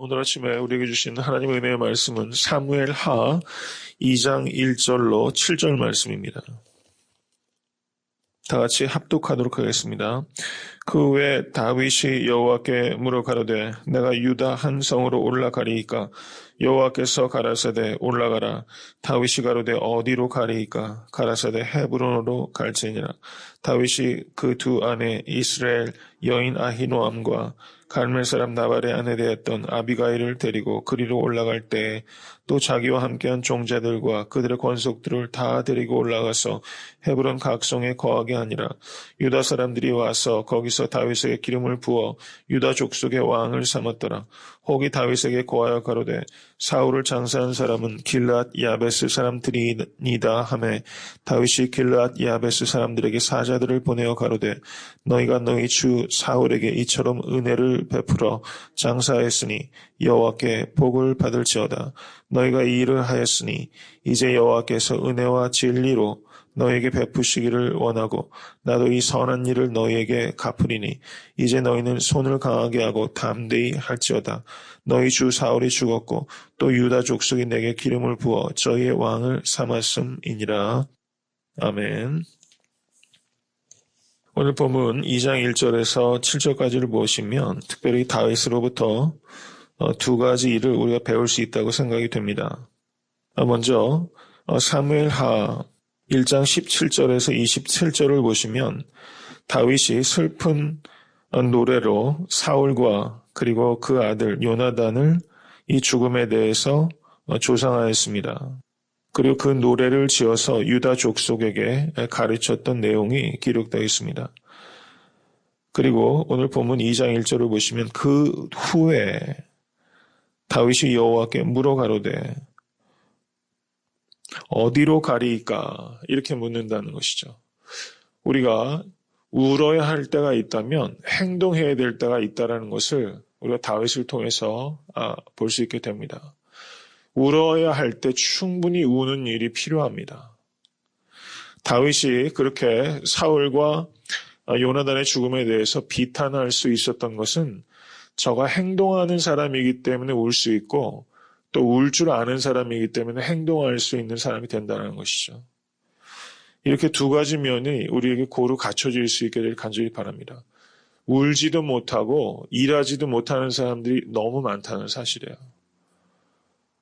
오늘 아침에 우리에게 주신 하나님의 은혜의 말씀은 사무엘 하 2장 1절로 7절 말씀입니다. 다 같이 합독하도록 하겠습니다. 그 후에 다윗이 여호와께 물어 가로되 내가 유다 한 성으로 올라가리이까 여호와께서 가라사대 올라가라. 다윗이 가로되 어디로 가리이까? 가라사대 헤브론으로 갈지니라. 다윗이 그 두 아내 이스라엘 여인 아히노암과 갈멜 사람 나발의 아내 되었던 아비가일을 데리고 그리로 올라갈 때또 자기와 함께한 종자들과 그들의 권속들을 다 데리고 올라가서 헤브론 각성에 거하게 하니라. 유다 사람들이 와서 거기서 다윗에게 기름을 부어 유다 족속의 왕을 삼았더라. 혹이 다윗에게 고하여 가로되 사울을 장사한 사람은 길앗 야베스 사람들이니다 하매 다윗이 길앗 야베스 사람들에게 사자들을 보내어 가로되 너희가 너희 주 사울에게 이처럼 은혜를 베풀어 장사했으니 여호와께 복을 받을지어다. 너희가 이 일을 하였으니 이제 여호와께서 은혜와 진리로 너에게 베푸시기를 원하고 나도 이 선한 일을 너희에게 갚으리니 이제 너희는 손을 강하게 하고 담대히 할지어다. 너희 주 사울이 죽었고 또 유다 족속이 내게 기름을 부어 저희의 왕을 삼았음이니라. 아멘. 오늘 본문 2장 1절에서 7절까지를 보시면 특별히 다윗으로부터 어, 두 가지 일을 우리가 배울 수 있다고 생각이 됩니다. 어, 먼저 어, 사무엘 하 1장 17절에서 27절을 보시면 다윗이 슬픈 노래로 사울과 그리고 그 아들 요나단을 이 죽음에 대해서 조상하였습니다. 그리고 그 노래를 지어서 유다 족속에게 가르쳤던 내용이 기록되어 있습니다. 그리고 오늘 본문 2장 1절을 보시면 그 후에 다윗이 여호와께 물어 가로되 어디로 가리이까 이렇게 묻는다는 것이죠. 우리가 울어야 할 때가 있다면 행동해야 될 때가 있다라는 것을 우리가 다윗을 통해서 아, 볼 수 있게 됩니다. 울어야 할 때 충분히 우는 일이 필요합니다. 다윗이 그렇게 사울과 요나단의 죽음에 대해서 비탄할 수 있었던 것은 저가 행동하는 사람이기 때문에 울 수 있고 또 울 줄 아는 사람이기 때문에 행동할 수 있는 사람이 된다는 것이죠. 이렇게 두 가지 면이 우리에게 고루 갖춰질 수 있게 될 간절히 바랍니다. 울지도 못하고 일하지도 못하는 사람들이 너무 많다는 사실이에요.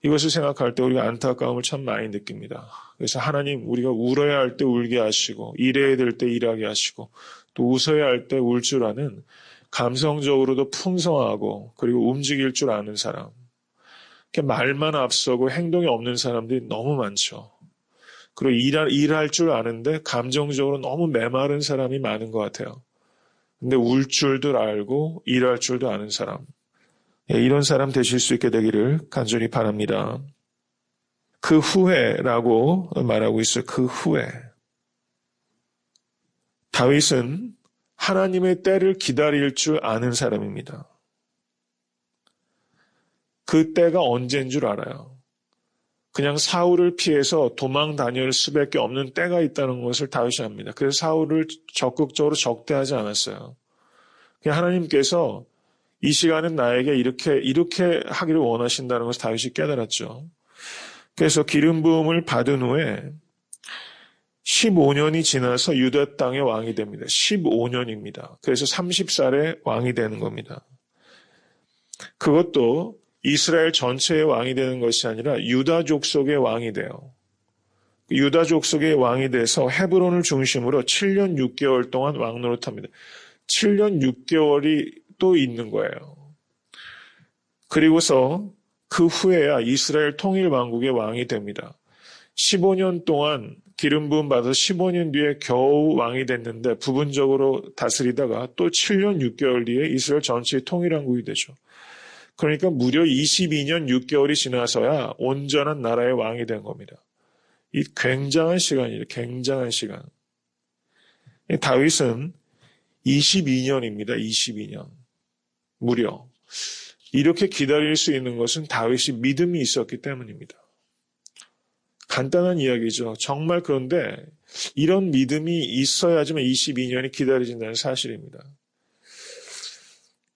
이것을 생각할 때 우리가 안타까움을 참 많이 느낍니다. 그래서 하나님 우리가 울어야 할 때 울게 하시고 일해야 될 때 일하게 하시고 또 웃어야 할 때 울 줄 아는 감성적으로도 풍성하고 그리고 움직일 줄 아는 사람. 말만 앞서고 행동이 없는 사람들이 너무 많죠. 그리고 일할, 일할 줄 아는데 감정적으로 너무 메마른 사람이 많은 것 같아요. 근데 울 줄도 알고 일할 줄도 아는 사람. 예, 이런 사람 되실 수 있게 되기를 간절히 바랍니다. 그 후에라고 말하고 있어요. 그 후에. 다윗은 하나님의 때를 기다릴 줄 아는 사람입니다. 그 때가 언제인 줄 알아요. 그냥 사울을 피해서 도망 다닐 수밖에 없는 때가 있다는 것을 다윗이 합니다. 그래서 사울을 적극적으로 적대하지 않았어요. 그냥 하나님께서 이 시간은 나에게 이렇게 이렇게 하기를 원하신다는 것을 다윗이 깨달았죠. 그래서 기름 부음을 받은 후에 15년이 지나서 유다 땅의 왕이 됩니다. 15년입니다. 그래서 30살에 왕이 되는 겁니다. 그것도 이스라엘 전체의 왕이 되는 것이 아니라 유다 족 속의 왕이 돼요. 유다 족 속의 왕이 돼서 헤브론을 중심으로 7년 6개월 동안 왕 노릇합니다. 7년 6개월이 또 있는 거예요. 그리고서 그 후에야 이스라엘 통일 왕국의 왕이 됩니다. 15년 동안 기름 부음 받아서 15년 뒤에 겨우 왕이 됐는데 부분적으로 다스리다가 또 7년 6개월 뒤에 이스라엘 전체의 통일 왕국이 되죠. 그러니까 무려 22년 6개월이 지나서야 온전한 나라의 왕이 된 겁니다. 이 굉장한 시간이에요. 굉장한 시간. 다윗은 22년입니다. 22년. 무려. 이렇게 기다릴 수 있는 것은 다윗이 믿음이 있었기 때문입니다. 간단한 이야기죠. 정말 그런데 이런 믿음이 있어야지만 22년이 기다려진다는 사실입니다.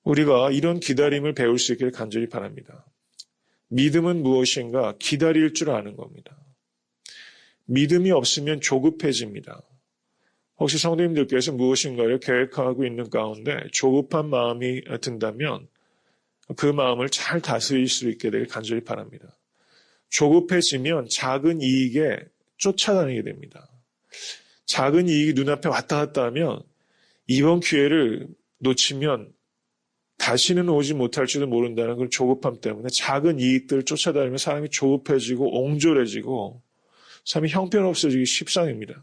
우리가 이런 기다림을 배울 수 있기를 간절히 바랍니다. 믿음은 무엇인가 기다릴 줄 아는 겁니다. 믿음이 없으면 조급해집니다. 혹시 성도님들께서 무엇인가를 계획하고 있는 가운데 조급한 마음이 든다면 그 마음을 잘 다스릴 수 있게 되길 간절히 바랍니다. 조급해지면 작은 이익에 쫓아다니게 됩니다. 작은 이익이 눈앞에 왔다 갔다 하면 이번 기회를 놓치면 다시는 오지 못할지도 모른다는 그 조급함 때문에 작은 이익들을 쫓아다니면 사람이 조급해지고 옹졸해지고 삶이 형편없어지기 십상입니다.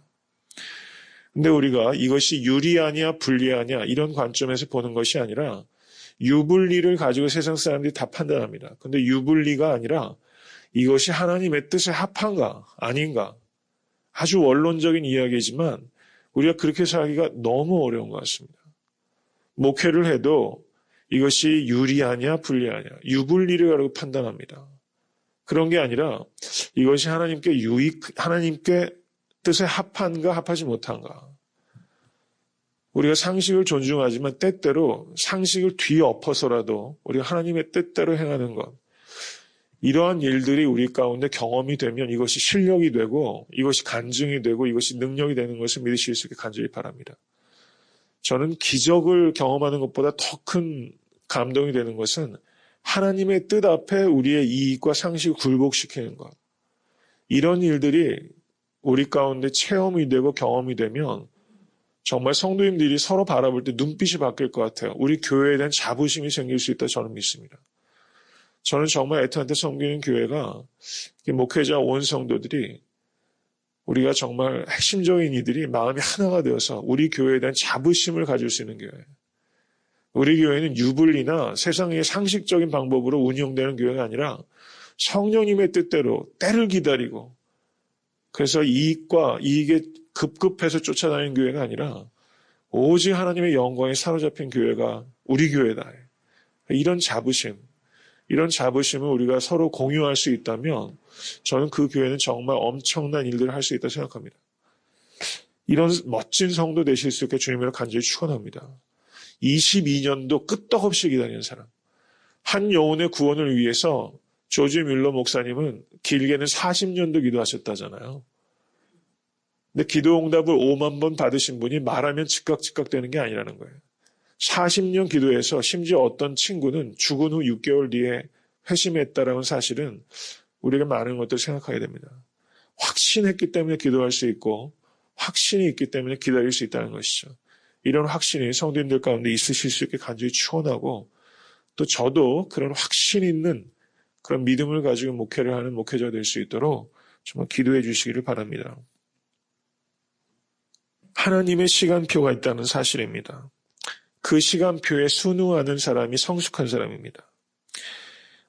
근데 우리가 이것이 유리하냐 불리하냐 이런 관점에서 보는 것이 아니라 유불리를 가지고 세상 사람들이 다 판단합니다. 근데 유불리가 아니라 이것이 하나님의 뜻에 합한가 아닌가 아주 원론적인 이야기지만 우리가 그렇게 살기가 너무 어려운 것 같습니다. 목회를 해도 이것이 유리하냐 불리하냐 유불리를 가지고 판단합니다. 그런 게 아니라 이것이 하나님께 유익 하나님께 뜻에 합한가 합하지 못한가. 우리가 상식을 존중하지만 때때로 상식을 뒤엎어서라도 우리가 하나님의 뜻대로 행하는 것. 이러한 일들이 우리 가운데 경험이 되면 이것이 실력이 되고 이것이 간증이 되고 이것이 능력이 되는 것을 믿으실 수 있게 간절히 바랍니다. 저는 기적을 경험하는 것보다 더 큰 감동이 되는 것은 하나님의 뜻 앞에 우리의 이익과 상식을 굴복시키는 것. 이런 일들이 우리 가운데 체험이 되고 경험이 되면 정말 성도님들이 서로 바라볼 때 눈빛이 바뀔 것 같아요. 우리 교회에 대한 자부심이 생길 수 있다 저는 믿습니다. 저는 정말 애타한테 섬기는 교회가 목회자 온 성도들이 우리가 정말 핵심적인 이들이 마음이 하나가 되어서 우리 교회에 대한 자부심을 가질 수 있는 교회. 우리 교회는 유불리나 세상의 상식적인 방법으로 운영되는 교회가 아니라 성령님의 뜻대로 때를 기다리고 그래서 이익과 이익에 급급해서 쫓아다니는 교회가 아니라 오직 하나님의 영광에 사로잡힌 교회가 우리 교회다. 이런 자부심, 이런 자부심을 우리가 서로 공유할 수 있다면 저는 그 교회는 정말 엄청난 일들을 할 수 있다고 생각합니다. 이런 멋진 성도 되실 수 있게 주님으로 간절히 축원합니다. 22년도 끄떡없이 기다리는 사람. 한 영혼의 구원을 위해서 조지 뮬러 목사님은 길게는 40년도 기도하셨다잖아요. 근데 기도 응답을 5만 번 받으신 분이 말하면 즉각 즉각 되는 게 아니라는 거예요. 40년 기도해서 심지어 어떤 친구는 죽은 후 6개월 뒤에 회심했다라는 사실은 우리가 많은 것들을 생각하게 됩니다. 확신했기 때문에 기도할 수 있고 확신이 있기 때문에 기다릴 수 있다는 것이죠. 이런 확신이 성도님들 가운데 있으실 수 있게 간절히 추원하고 또 저도 그런 확신 있는 그런 믿음을 가지고 목회를 하는 목회자 될 수 있도록 정말 기도해 주시기를 바랍니다. 하나님의 시간표가 있다는 사실입니다. 그 시간표에 순응하는 사람이 성숙한 사람입니다.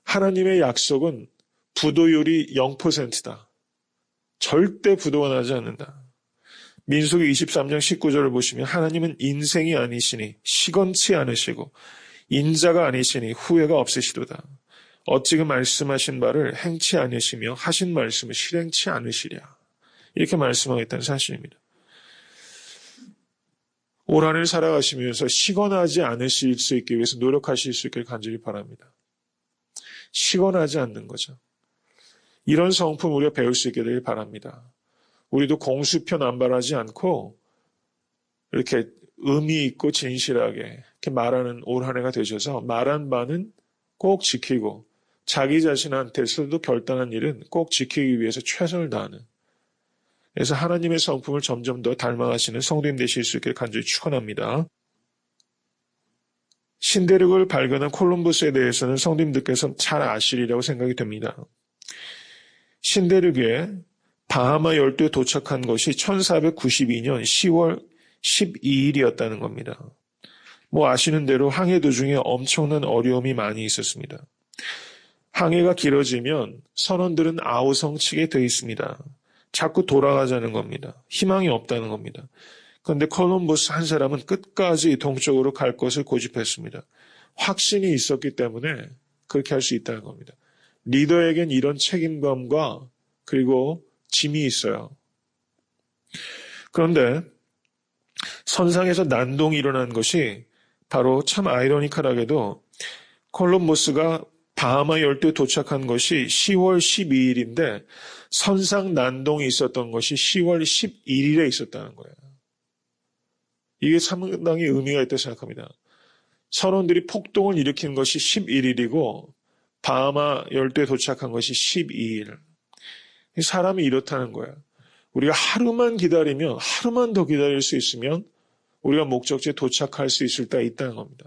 하나님의 약속은 부도율이 0%다. 절대 부도가 나지 않는다. 민수기 23장 19절을 보시면 하나님은 인생이 아니시니 시건치 않으시고 인자가 아니시니 후회가 없으시도다. 어찌 그 말씀하신 바를 행치 않으시며 하신 말씀을 실행치 않으시랴. 이렇게 말씀하겠다는 사실입니다. 올 한해를 살아가시면서 시건하지 않으실 수 있기 위해서 노력하실 수 있길 간절히 바랍니다. 시건하지 않는 거죠. 이런 성품 우리가 배울 수 되길 바랍니다. 우리도 공수표 남발하지 않고 이렇게 의미 있고 진실하게 이렇게 말하는 올 한해가 되셔서 말한 바는 꼭 지키고 자기 자신한테서도 결단한 일은 꼭 지키기 위해서 최선을 다하는 그래서 하나님의 성품을 점점 더 닮아가시는 성도님 되실 수 있게 간절히 축원합니다. 신대륙을 발견한 콜럼버스에 대해서는 성도님들께서 잘 아시리라고 생각이 됩니다. 신대륙에 바하마 열도에 도착한 것이 1492년 10월 12일이었다는 겁니다. 뭐 아시는 대로 항해 도중에 엄청난 어려움이 많이 있었습니다. 항해가 길어지면 선원들은 아우성치게 되어 있습니다. 자꾸 돌아가자는 겁니다. 희망이 없다는 겁니다. 그런데 콜럼버스 한 사람은 끝까지 동쪽으로 갈 것을 고집했습니다. 확신이 있었기 때문에 그렇게 할 수 있다는 겁니다. 리더에겐 이런 책임감과 그리고 짐이 있어요. 그런데 선상에서 난동이 일어난 것이 바로 참 아이러니컬하게도 콜럼버스가 바하마 열도에 도착한 것이 10월 12일인데 선상 난동이 있었던 것이 10월 11일에 있었다는 거예요. 이게 상당히 의미가 있다고 생각합니다. 선원들이 폭동을 일으킨 것이 11일이고 바하마 열도에 도착한 것이 12일. 사람이 이렇다는 거예요. 우리가 하루만 기다리면 하루만 더 기다릴 수 있으면 우리가 목적지에 도착할 수 있을 때가 있다는 겁니다.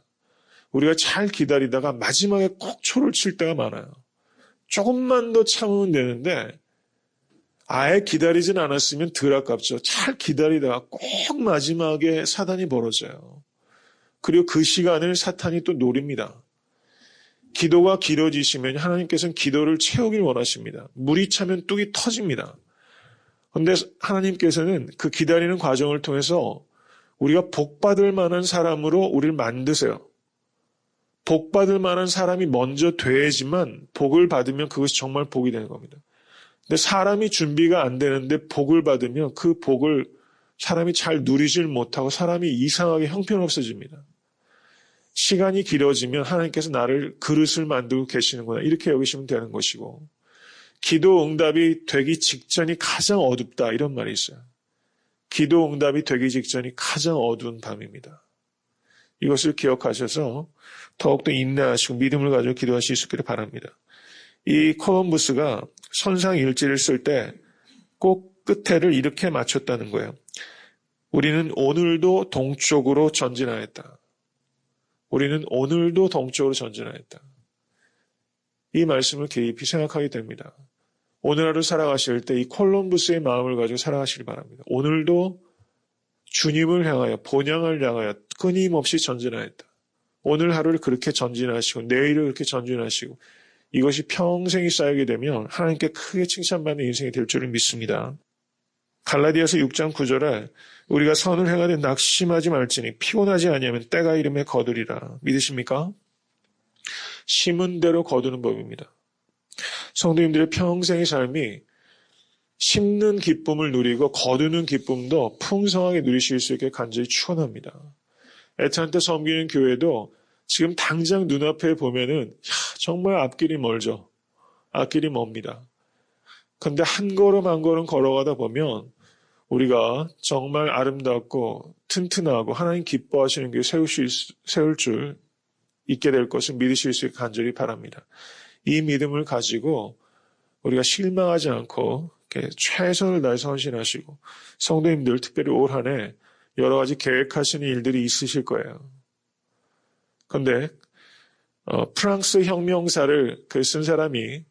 우리가 잘 기다리다가 마지막에 꼭 초를 칠 때가 많아요. 조금만 더 참으면 되는데 아예 기다리진 않았으면 덜 아깝죠. 잘 기다리다가 꼭 마지막에 사단이 벌어져요. 그리고 그 시간을 사탄이 또 노립니다. 기도가 길어지시면 하나님께서는 기도를 채우길 원하십니다. 물이 차면 뚝이 터집니다. 그런데 하나님께서는 그 기다리는 과정을 통해서 우리가 복받을 만한 사람으로 우리를 만드세요. 복받을 만한 사람이 먼저 돼야지만 복을 받으면 그것이 정말 복이 되는 겁니다. 근데 사람이 준비가 안 되는데 복을 받으면 그 복을 사람이 잘 누리질 못하고 사람이 이상하게 형편없어집니다. 시간이 길어지면 하나님께서 나를 그릇을 만들고 계시는구나. 이렇게 여기시면 되는 것이고, 기도 응답이 되기 직전이 가장 어둡다. 이런 말이 있어요. 기도 응답이 되기 직전이 가장 어두운 밤입니다. 이것을 기억하셔서 더욱더 인내하시고 믿음을 가지고 기도하실 수 있기를 바랍니다. 이 콜럼부스가 선상 일지를 쓸 때 꼭 끝에를 이렇게 맞췄다는 거예요. 우리는 오늘도 동쪽으로 전진하였다. 우리는 오늘도 동쪽으로 전진하였다. 이 말씀을 깊이 생각하게 됩니다. 오늘 하루 살아가실 때 이 콜럼부스의 마음을 가지고 살아가시길 바랍니다. 오늘도 주님을 향하여 본향을 향하여 끊임없이 전진하였다. 오늘 하루를 그렇게 전진하시고 내일을 그렇게 전진하시고 이것이 평생이 쌓이게 되면 하나님께 크게 칭찬받는 인생이 될 줄을 믿습니다. 갈라디아서 6장 9절에 우리가 선을 행하되 낙심하지 말지니 피곤하지 아니하면 때가 이름에 거두리라. 믿으십니까? 심은 대로 거두는 법입니다. 성도님들의 평생의 삶이 심는 기쁨을 누리고 거두는 기쁨도 풍성하게 누리실 수 있게 간절히 축원합니다. 애타한테 섬기는 교회도 지금 당장 눈앞에 보면은 야, 정말 앞길이 멀죠. 앞길이 멉니다. 근데 한 걸음 한 걸음 걸어가다 보면 우리가 정말 아름답고 튼튼하고 하나님 기뻐하시는 게 있, 세울 줄 있게 될 것을 믿으실 수 있게 간절히 바랍니다. 이 믿음을 가지고 우리가 실망하지 않고 최선을 다해 선신하시고 성도님들 특별히 올 한 해 여러 가지 계획하시는 일들이 있으실 거예요. 그런데 어, 프랑스 혁명사를 그 쓴 사람이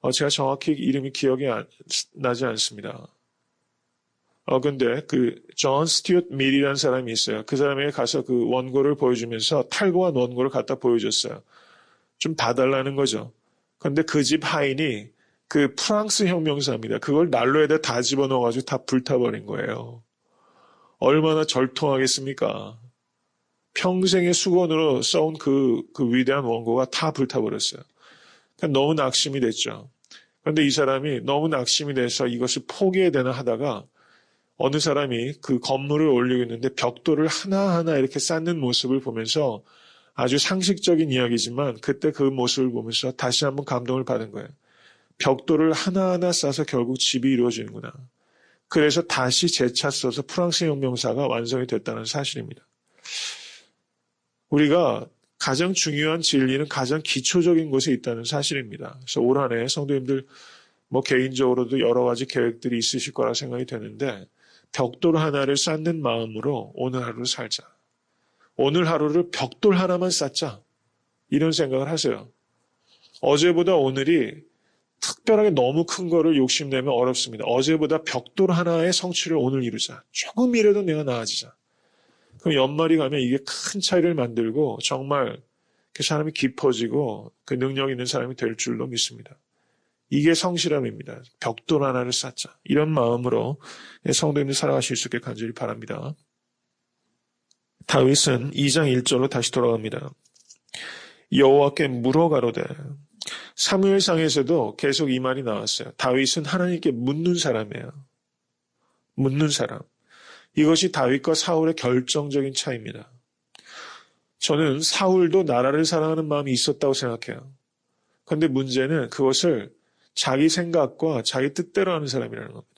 어, 제가 정확히 이름이 기억이 안, 나지 않습니다. 어, 근데 그, 존 스튜어트 밀이라는 사람이 있어요. 그 사람에게 가서 그 원고를 보여주면서 탈고한 원고를 갖다 보여줬어요. 좀 봐달라는 거죠. 근데 그 집 하인이 그 프랑스 혁명사입니다. 그걸 난로에다 다 집어넣어가지고 다 불타버린 거예요. 얼마나 절통하겠습니까? 평생의 수건으로 써온 그, 그 위대한 원고가 다 불타버렸어요. 그러니까 너무 낙심이 됐죠. 그런데 이 사람이 너무 낙심이 돼서 이것을 포기해야 되나 하다가 어느 사람이 그 건물을 올리고 있는데 벽돌을 하나하나 이렇게 쌓는 모습을 보면서 아주 상식적인 이야기지만 그때 그 모습을 보면서 다시 한번 감동을 받은 거예요. 벽돌을 하나하나 쌓아서 결국 집이 이루어지는구나. 그래서 다시 재차 써서 프랑스 혁명사가 완성이 됐다는 사실입니다. 우리가 가장 중요한 진리는 가장 기초적인 곳에 있다는 사실입니다. 그래서 올 한 해 성도님들 뭐 개인적으로도 여러 가지 계획들이 있으실 거라 생각이 되는데 벽돌 하나를 쌓는 마음으로 오늘 하루를 살자. 오늘 하루를 벽돌 하나만 쌓자. 이런 생각을 하세요. 어제보다 오늘이 특별하게 너무 큰 거를 욕심내면 어렵습니다. 어제보다 벽돌 하나의 성취를 오늘 이루자. 조금이라도 내가 나아지자. 그럼 연말이 가면 이게 큰 차이를 만들고 정말 그 사람이 깊어지고 그 능력 있는 사람이 될 줄로 믿습니다. 이게 성실함입니다. 벽돌 하나를 쌓자. 이런 마음으로 성도님들 살아가실 수 있게 간절히 바랍니다. 다윗은 2장 1절로 다시 돌아갑니다. 여호와께 물어 가로되 사무엘상에서도 계속 이 말이 나왔어요. 다윗은 하나님께 묻는 사람이에요. 묻는 사람. 이것이 다윗과 사울의 결정적인 차이입니다. 저는 사울도 나라를 사랑하는 마음이 있었다고 생각해요. 그런데 문제는 그것을 자기 생각과 자기 뜻대로 하는 사람이라는 겁니다.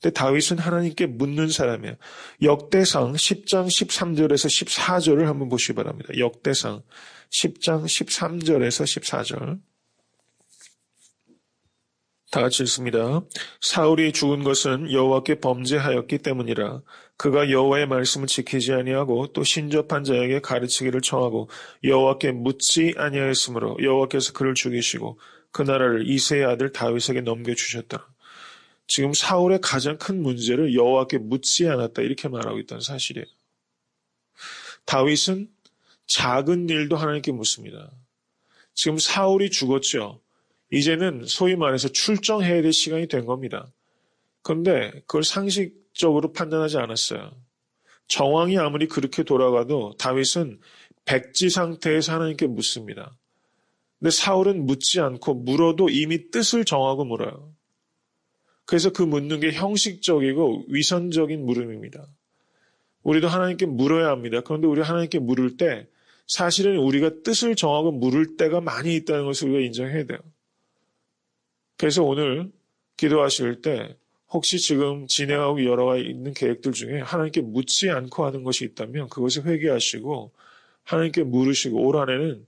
근데 다윗은 하나님께 묻는 사람이에요. 역대상 10장 13절에서 14절을 한번 보시기 바랍니다. 역대상 10장 13절에서 14절. 다 같이 읽습니다. 사울이 죽은 것은 여호와께 범죄하였기 때문이라 그가 여호와의 말씀을 지키지 아니하고 또 신접한 자에게 가르치기를 청하고 여호와께 묻지 아니하였으므로 여호와께서 그를 죽이시고 그 나라를 이세의 아들 다윗에게 넘겨주셨다. 지금 사울의 가장 큰 문제를 여호와께 묻지 않았다 이렇게 말하고 있다는 사실이에요. 다윗은 작은 일도 하나님께 묻습니다. 지금 사울이 죽었죠. 이제는 소위 말해서 출정해야 될 시간이 된 겁니다. 그런데 그걸 상식적으로 판단하지 않았어요. 정황이 아무리 그렇게 돌아가도 다윗은 백지 상태에서 하나님께 묻습니다. 근데 사울은 묻지 않고 물어도 이미 뜻을 정하고 물어요. 그래서 그 묻는 게 형식적이고 위선적인 물음입니다. 우리도 하나님께 물어야 합니다. 그런데 우리 하나님께 물을 때 사실은 우리가 뜻을 정하고 물을 때가 많이 있다는 것을 우리가 인정해야 돼요. 그래서 오늘 기도하실 때 혹시 지금 진행하고 여러 있는 계획들 중에 하나님께 묻지 않고 하는 것이 있다면 그것을 회개하시고 하나님께 물으시고 올 한해는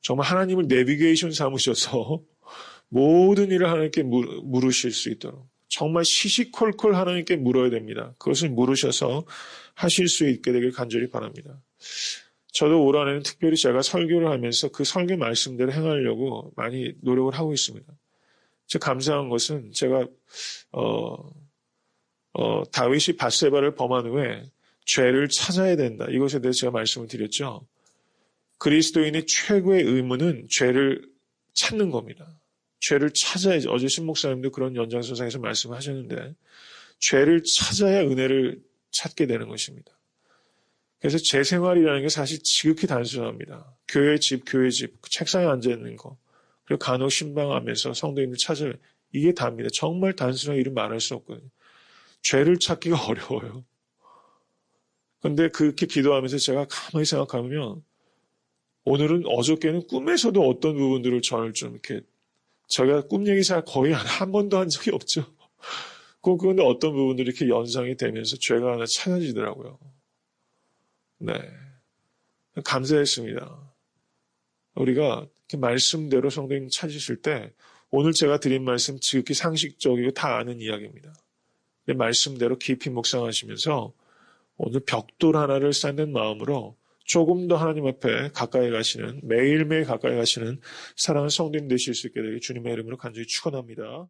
정말 하나님을 내비게이션 삼으셔서 모든 일을 하나님께 물- 물으실 수 있도록 정말 시시콜콜 하나님께 물어야 됩니다. 그것을 물으셔서 하실 수 있게 되길 간절히 바랍니다. 저도 올 한해는 특별히 제가 설교를 하면서 그 설교 말씀대로 행하려고 많이 노력을 하고 있습니다. 제 감사한 것은 제가 어, 어, 다윗이 바세바를 범한 후에 죄를 찾아야 된다. 이것에 대해서 제가 말씀을 드렸죠. 그리스도인의 최고의 의무는 죄를 찾는 겁니다. 죄를 찾아야지. 어제 신 목사님도 그런 연장선상에서 말씀하셨는데 죄를 찾아야 은혜를 찾게 되는 것입니다. 그래서 제 생활이라는 게 사실 지극히 단순합니다. 교회 집, 교회 집, 그 책상에 앉아 있는 거, 그리고 간혹 신방하면서 성도님들 찾아 이게 답니다. 정말 단순하게 이름 말할 수 없거든요. 죄를 찾기가 어려워요. 근데 그렇게 기도하면서 제가 가만히 생각하면 오늘은 어저께는 꿈에서도 어떤 부분들을 저를 좀 이렇게 제가 꿈 얘기 잘 거의 한, 한 번도 한 적이 없죠. 그- 그런데 어떤 부분들이 이렇게 연상이 되면서 죄가 하나 찾아지더라고요. 네. 감사했습니다. 우리가 말씀대로 성도님 찾으실 때 오늘 제가 드린 말씀 지극히 상식적이고 다 아는 이야기입니다. 근데 말씀대로 깊이 묵상하시면서 오늘 벽돌 하나를 쌓는 마음으로 조금 더 하나님 앞에 가까이 가시는 매일매일 가까이 가시는 사랑하는 성도님 되실 수 있게 되길 주님의 이름으로 간절히 축원합니다.